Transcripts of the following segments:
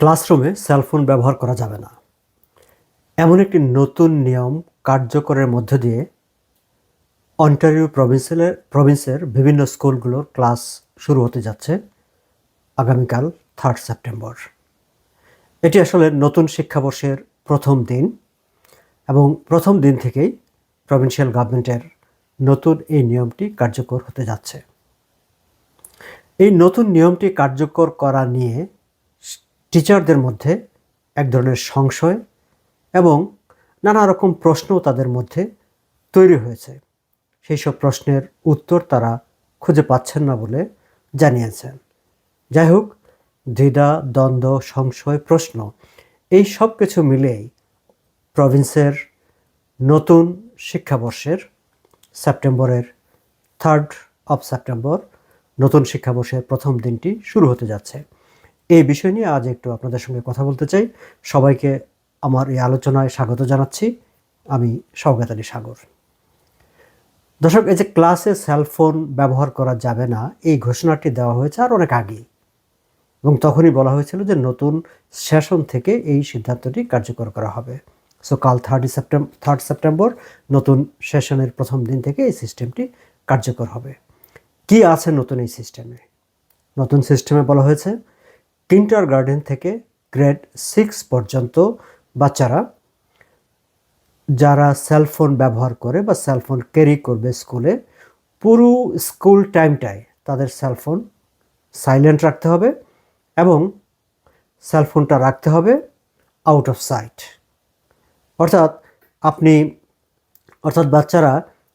ক্লাসরুমে সেলফোন ব্যবহার করা যাবে না। এমন একটি নতুন নিয়ম কার্যকরের মধ্য দিয়ে অন্টারিও প্রভিন্সের প্রভিন্সের বিভিন্ন স্কুলগুলোর ক্লাস শুরু হতে যাচ্ছে আগামীকাল থার্ড সেপ্টেম্বর। এটি আসলে নতুন শিক্ষাবর্ষের প্রথম দিন এবং প্রথম দিন থেকেই প্রভিন্সিয়াল গভর্নমেন্টের নতুন এই নিয়মটি কার্যকর হতে যাচ্ছে। এই নতুন নিয়মটি কার্যকর করা নিয়ে টিচারদের মধ্যে এক ধরনের সংশয় এবং নানা রকম প্রশ্ন তাদের মধ্যে তৈরি হয়েছে। সেই সব প্রশ্নের উত্তর তারা খুঁজে পাচ্ছেন না বলে জানিয়েছেন। যাই হোক, দ্বিধা, দ্বন্দ্ব, সংশয়, প্রশ্ন এই সব কিছু মিলেই প্রভিন্সের নতুন শিক্ষাবর্ষের সেপ্টেম্বরের থার্ড অফ সেপ্টেম্বর নতুন শিক্ষাবর্ষের প্রথম দিনটি শুরু হতে যাচ্ছে। এই বিষয় নিয়ে আজ একটু আপনাদের সঙ্গে কথা বলতে চাই। সবাইকে আমার এই আলোচনায় স্বাগত জানাচ্ছি। আমি সৌগাত আলী সাগর। দর্শক, এই যে ক্লাসে সেলফোন ব্যবহার করা যাবে না, এই ঘোষণাটি দেওয়া হয়েছে আর অনেক আগেই। এবং তখনই বলা হয়েছিল যে নতুন সেশন থেকে এই সিদ্ধান্তটি কার্যকর করা হবে। সো কাল থার্ড সেপ্টেম্বর থার্ড সেপ্টেম্বর নতুন সেশনের প্রথম দিন থেকে এই সিস্টেমটি কার্যকর হবে। কি আছে নতুন এই সিস্টেমে নতুন সিস্টেমে বলা হয়েছে কিন্টার গার্ডেন থেকে গ্রেড সিক্স পর্যন্ত বাচ্চারা যারা সেলফোন ব্যবহার করে বা সেলফোন ক্যারি করবে স্কুলে পুরো স্কুল টাইমটায় তাদের সেলফোন সাইলেন্ট রাখতে হবে এবং সেলফোনটা রাখতে হবে আউট অফ সাইট অর্থাৎ আপনি, অর্থাৎ বাচ্চারা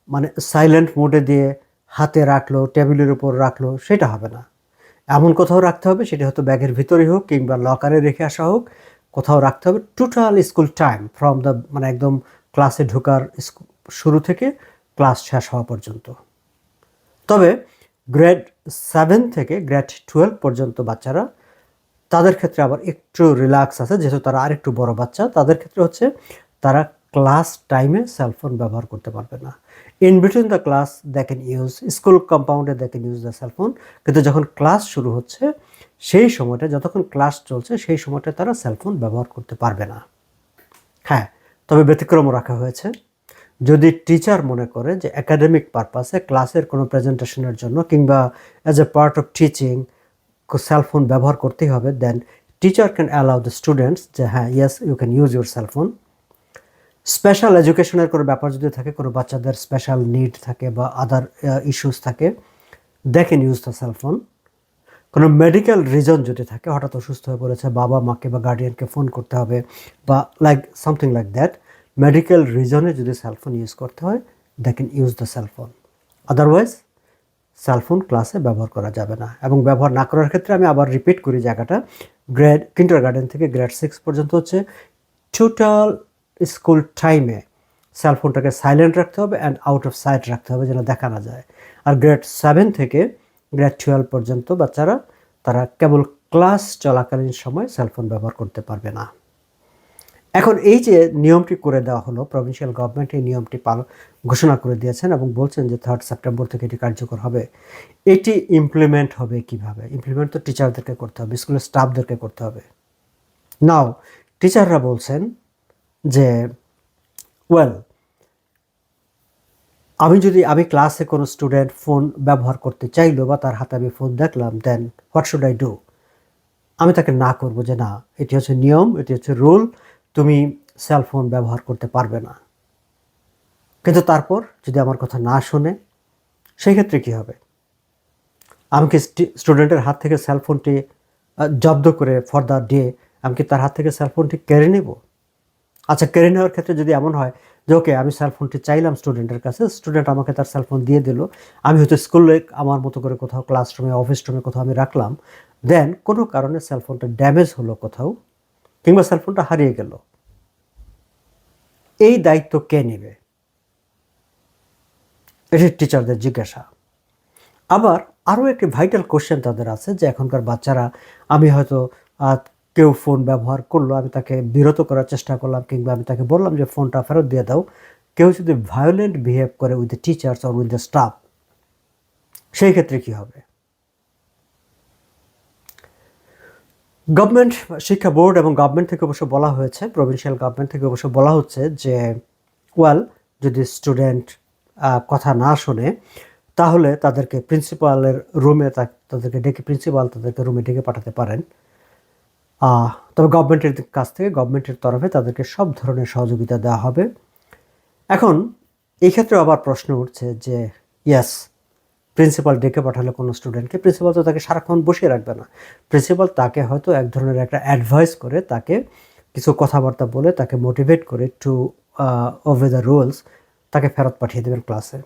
মানে সাইলেন্ট মোডে দিয়ে হাতে রাখল টেবিলের উপর রাখল, সেটা হবে না। এমন কোথাও রাখতে হবে, সেটা হয়তো ব্যাগের ভিতরে হোক কিংবা লকারে রেখে আসা হোক, কোথাও রাখতে হবে। Total school time from the মানে একদম ক্লাসে ঢোকার শুরু থেকে ক্লাস শেষ হওয়া পর্যন্ত। তবে গ্রেড সেভেন থেকে গ্রেড টুয়েলভ পর্যন্ত বাচ্চারা, তাদের ক্ষেত্রে আবার একটু রিল্যাক্স আছে, যেহেতু তারা আরেকটু বড় বাচ্চা, তাদের ক্ষেত্রে হচ্ছে তারা ক্লাস টাইমে সেলফোন ব্যবহার করতে পারবে না। In between the class they can use school কম্পাউন্ডে they can use the cellphone কিন্তু যখন ক্লাস শুরু হচ্ছে, সেই সময়টা, যতক্ষণ ক্লাস চলছে, সেই সময়টা তারা সেলফোন ব্যবহার করতে পারবে না। হ্যাঁ তবে ব্যতিক্রমও রাখা হয়েছে। যদি টিচার মনে করে যে একাডেমিক পারপাসে ক্লাসের কোনো প্রেজেন্টেশনের জন্য কিংবা as a part of teaching cellphone ব্যবহার করতেই হবে then teacher can allow the students যে হ্যাঁ yes you can use your cellphone special এডুকেশনের কোনো ব্যাপার যদি থাকে, কোনো বাচ্চাদের স্পেশাল নিড থাকে বা আদার ইস্যুস থাকে they can use the cellphone কোনো মেডিকেল রিজন যদি থাকে, হঠাৎ অসুস্থ হয়ে পড়েছে, বাবা মাকে বা গার্ডিয়ানকে ফোন করতে হবে বা like something like that medical রিজনে যদি সেলফোন ইউজ করতে হয় they can use the cellphone otherwise cellphone ক্লাসে ব্যবহার করা যাবে না। এবং ব্যবহার না করার ক্ষেত্রে আমি আবার রিপিট করি জায়গাটা। গ্রেড কিন্টার গার্ডেন থেকে গ্রেড সিক্স পর্যন্ত হচ্ছে টোটাল স্কুল টাইমে সেলফোনটাকে সাইলেন্ট রাখতে হবে অ্যান্ড আউট অফ সাইট রাখতে হবে যেন দেখা না যায়। আর গ্রেড সেভেন থেকে গ্রেড টুয়েলভ পর্যন্ত বাচ্চারা, তারা কেবল ক্লাস চলাকালীন সময় সেলফোন ব্যবহার করতে পারবে না। এখন এই যে নিয়মটি করে দেওয়া হলো প্রভিন্সিয়াল গভর্নমেন্ট এই নিয়মটি পাল, ঘোষণা করে দিয়েছেন এবং বলছেন যে থার্ড সেপ্টেম্বর থেকে এটি কার্যকর হবে। এটি ইমপ্লিমেন্ট হবে কীভাবে? ইমপ্লিমেন্ট তো টিচারদেরকে করতে হবে স্কুলের স্টাফদেরকে করতে হবে। নাও টিচাররা বলছেন যে ওয়েল আমি যদি, আমি ক্লাসে কোনো স্টুডেন্ট ফোন ব্যবহার করতে চাইলো বা তার হাতে আমি ফোন দেখলাম then what should I do আমি তাকে না করব যে না, এটি হচ্ছে নিয়ম, এটি হচ্ছে রুল তুমি সেলফোন ব্যবহার করতে পারবে না। কিন্তু তারপর যদি আমার কথা না শোনে, সেই ক্ষেত্রে কী হবে? আমি কি স্টুডেন্টের হাত থেকে সেলফোনটি জব্দ করে ফর দ্য ডে আমি কি তার হাত থেকে সেলফোনটি কেড়ে নেব? আচ্ছা কেড়ে নেওয়ার ক্ষেত্রে যদি এমন হয় যে, ওকে, আমি সেলফোনটি চাইলাম স্টুডেন্টের কাছে স্টুডেন্ট আমাকে তার সেলফোন দিয়ে দিল, আমি হয়তো স্কুলে আমার মতো করে কোথাও ক্লাসরুমে অফিস রুমে কোথাও আমি রাখলাম দেন কোনো কারণে সেলফোনটা ড্যামেজ হলো কোথাও কিংবা সেলফোনটা হারিয়ে গেল। এই দায়িত্ব কে নেবে? এটি টিচারদের জিজ্ঞাসা। আবার আরও একটি ভাইটাল কোশ্চেন তাদের আছে যে, এখনকার বাচ্চারা, আমি হয়তো কেউ ফোন ব্যবহার করল, আমি তাকে বিরত করার চেষ্টা করলাম কিংবা আমি তাকে বললাম যে, ফোনটা ফেরত দিয়ে দাও। কেউ যদি ভায়োলেন্ট বিহেভ করে with the teachers or with the staff সেই ক্ষেত্রে কী হবে? গভর্নমেন্ট শিক্ষা বোর্ড এবং গভর্নমেন্ট থেকে অবশ্য বলা হয়েছে প্রভিন্সিয়াল গভর্নমেন্ট থেকে অবশ্য বলা হচ্ছে যে ওয়েল যদি স্টুডেন্ট কথা না শোনে, তাহলে তাদেরকে প্রিন্সিপালের রুমে তাদেরকে ডেকে প্রিন্সিপাল তাদেরকে রুমে ডেকে পাঠাতে পারেন। তবে গভর্নমেন্টের কাছ থেকে গভর্নমেন্টের তরফে তাদেরকে সব ধরনের সহযোগিতা দেওয়া হবে। এখন এই ক্ষেত্রে আবার প্রশ্ন উঠছে যে ইয়াস প্রিন্সিপাল ডেকে পাঠালে কোনো স্টুডেন্টকে প্রিন্সিপাল তো তাকে সারাক্ষণ বসিয়ে রাখবে না। প্রিন্সিপাল তাকে হয়তো এক ধরনের একটা অ্যাডভাইস করে, তাকে কিছু কথাবার্তা বলে, তাকে মোটিভেট করে টু ওভে দ্য রুলস তাকে ফেরত পাঠিয়ে দেবেন ক্লাসে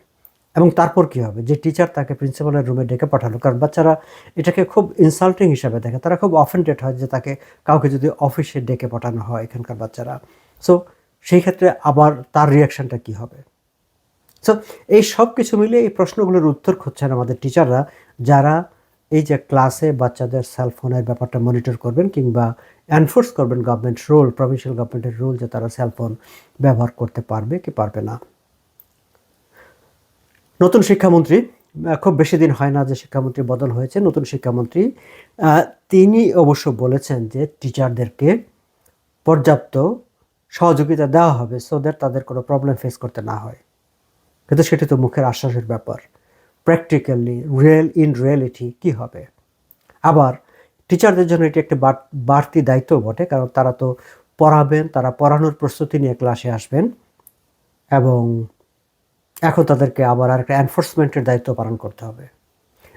এবং তারপর কি হবে? যে টিচার তাকে প্রিন্সিপালের রুমে ডেকে পাঠালো। কারণ বাচ্চারা এটাকে খুব ইনসাল্টিং হিসাবে দেখে। তারা খুব অফেন্ডেড হয় যে তাকে কাউকে যদি অফিসে ডেকে পাঠানো হয় এখানকার বাচ্চারা। সো সেই ক্ষেত্রে আবার তার রিয়াকশানটা কি হবে? সো এই সব কিছু মিলিয়ে এই প্রশ্নগুলোর উত্তর খুঁজছেন আমাদের টিচাররা যারা এই যে ক্লাসে বাচ্চাদের সেলফোনের ব্যাপারটা মনিটর করবেন কিংবা এনফোর্স করবেন গভর্নমেন্ট রুল প্রভিন্সিয়াল গভর্নমেন্টের রুল যে তারা সেলফোন ব্যবহার করতে পারবে কি পারবে না। নতুন শিক্ষামন্ত্রী খুব বেশি দিন হয় না যে শিক্ষামন্ত্রী বদল হয়েছে, নতুন শিক্ষামন্ত্রী তিনি অবশ্য বলেছেন যে টিচারদেরকে পর্যাপ্ত সহযোগিতা দেওয়া হবে সো দ্যাট তাদের কোনো প্রবলেম ফেস করতে না হয়। কিন্তু সেটি তো মুখের আশ্বাসের ব্যাপার। প্র্যাকটিক্যালি রিয়েল ইন রিয়েলিটি কি হবে? আবার টিচারদের জন্য এটি একটি বাড়- বাড়তি দায়িত্ব বটে, কারণ তারা তো পড়াবেন, তারা পড়ানোর প্রস্তুতি নিয়ে ক্লাসে আসবেন এবং এখন তাদেরকে আবার আর একটা এনফোর্সমেন্টের দায়িত্ব পালন করতে হবে।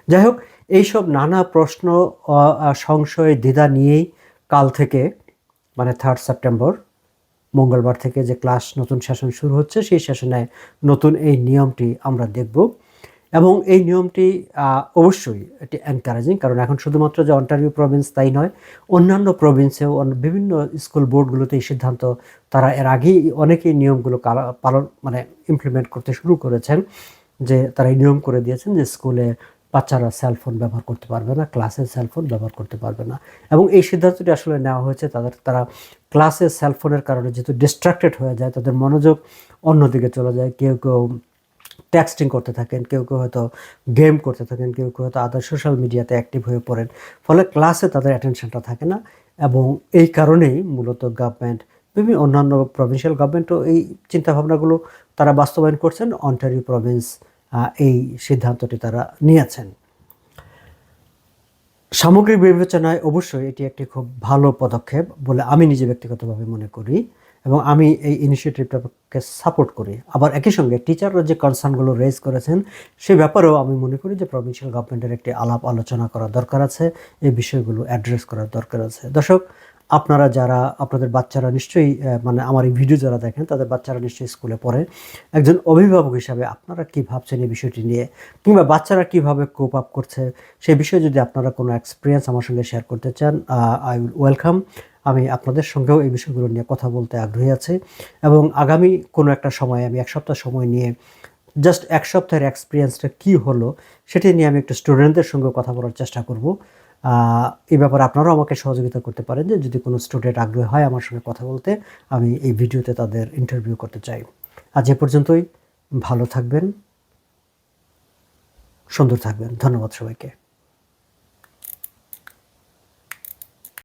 যাই হোক, এইসব নানা প্রশ্ন সংশয় দ্বিধা নিয়েই কাল থেকে মানে থার্ড সেপ্টেম্বর মঙ্গলবার থেকে যে ক্লাস নতুন সেশন শুরু হচ্ছে, সেই সেশনে নতুন এই নিয়মটি আমরা দেখব। এবং এই নিয়মটি অবশ্যই এটি এনকারেজিং কারণ এখন শুধুমাত্র যে অন্টারিও প্রভিন্স তাই নয়, অন্যান্য প্রভিন্সেও বিভিন্ন স্কুল বোর্ডগুলোতে এই সিদ্ধান্ত তারা এর আগেই অনেকেই নিয়মগুলো পালন মানে ইমপ্লিমেন্ট করতে শুরু করেছেন, যে তারা এই নিয়ম করে দিয়েছেন যে স্কুলে বাচ্চারা সেলফোন ব্যবহার করতে পারবে না ক্লাসে সেলফোন ব্যবহার করতে পারবে না। এবং এই সিদ্ধান্তটি আসলে নেওয়া হয়েছে, তাদের, তারা ক্লাসে সেলফোনের কারণে যেহেতু ডিস্ট্রাক্টেড হয়ে যায়, তাদের মনোযোগ অন্যদিকে চলে যায়, কেউ কেউ টেক্সটিং করতে থাকেন, কেউ কেউ হয়তো গেম করতে থাকেন, কেউ কেউ হয়তো আদার সোশ্যাল মিডিয়াতে অ্যাক্টিভ হয়ে পড়েন। ফলে ক্লাসে তাদের অ্যাটেনশনটা থাকে না এবং এই কারণেই মূলত গভর্নমেন্ট বিভিন্ন অন্যান্য প্রভিন্সিয়াল গভর্নমেন্টও এই চিন্তাভাবনাগুলো তারা বাস্তবায়ন করছেন অন্টারিও প্রভিন্স এই সিদ্ধান্তটি তারা নিয়েছেন। সামগ্রিক বিবেচনায় অবশ্যই এটি একটি খুব ভালো পদক্ষেপ বলে আমি নিজে ব্যক্তিগতভাবে মনে করি। এবং আমি এই ইনিশিয়েটিভটাকে সাপোর্ট করি। আবার একই সঙ্গে টিচাররা যে কনসার্নগুলো রেজ করেছেন, সে ব্যাপারেও আমি মনে করি যে প্রভিন্সিয়াল গভর্নমেন্টের একটি আলাপ আলোচনা করা দরকার আছে, এই বিষয়গুলো অ্যাড্রেস করার দরকার আছে। দর্শক, আপনারা যারা, আপনাদের বাচ্চারা নিশ্চয়ই মানে আমার এই ভিডিও যারা দেখেন, তাদের বাচ্চারা নিশ্চয়ই স্কুলে পড়ে। একজন অভিভাবক হিসাবে আপনারা কি ভাবছেন এই বিষয়টি নিয়ে? কিংবা বাচ্চারা কীভাবে কোপ আপ করছে? সেই বিষয়ে যদি আপনারা কোনো এক্সপিরিয়েন্স আমার সঙ্গে শেয়ার করতে চান আই উইল ওয়েলকাম আমি আপনাদের সঙ্গেও এই বিষয়গুলো নিয়ে কথা বলতে আগ্রহী আছি এবং আগামী কোনো একটা সময় আমি এক সপ্তাহ সময় নিয়ে জাস্ট এক সপ্তাহের এক্সপিরিয়েন্সটা কী হলো, সেটি নিয়ে আমি একটু স্টুডেন্টদের সঙ্গে কথা বলার চেষ্টা করব। এই ব্যাপারে আপনারাও আমাকে সহযোগিতা করতে পারেন যে যদি কোনো স্টুডেন্ট আগ্রহী হয় আমার সঙ্গে কথা বলতে, আমি এই ভিডিওতে তাদের ইন্টারভিউ করতে চাই। আজ এ পর্যন্তই, ভালো থাকবেন, সুন্দর থাকবেন, ধন্যবাদ সবাইকে।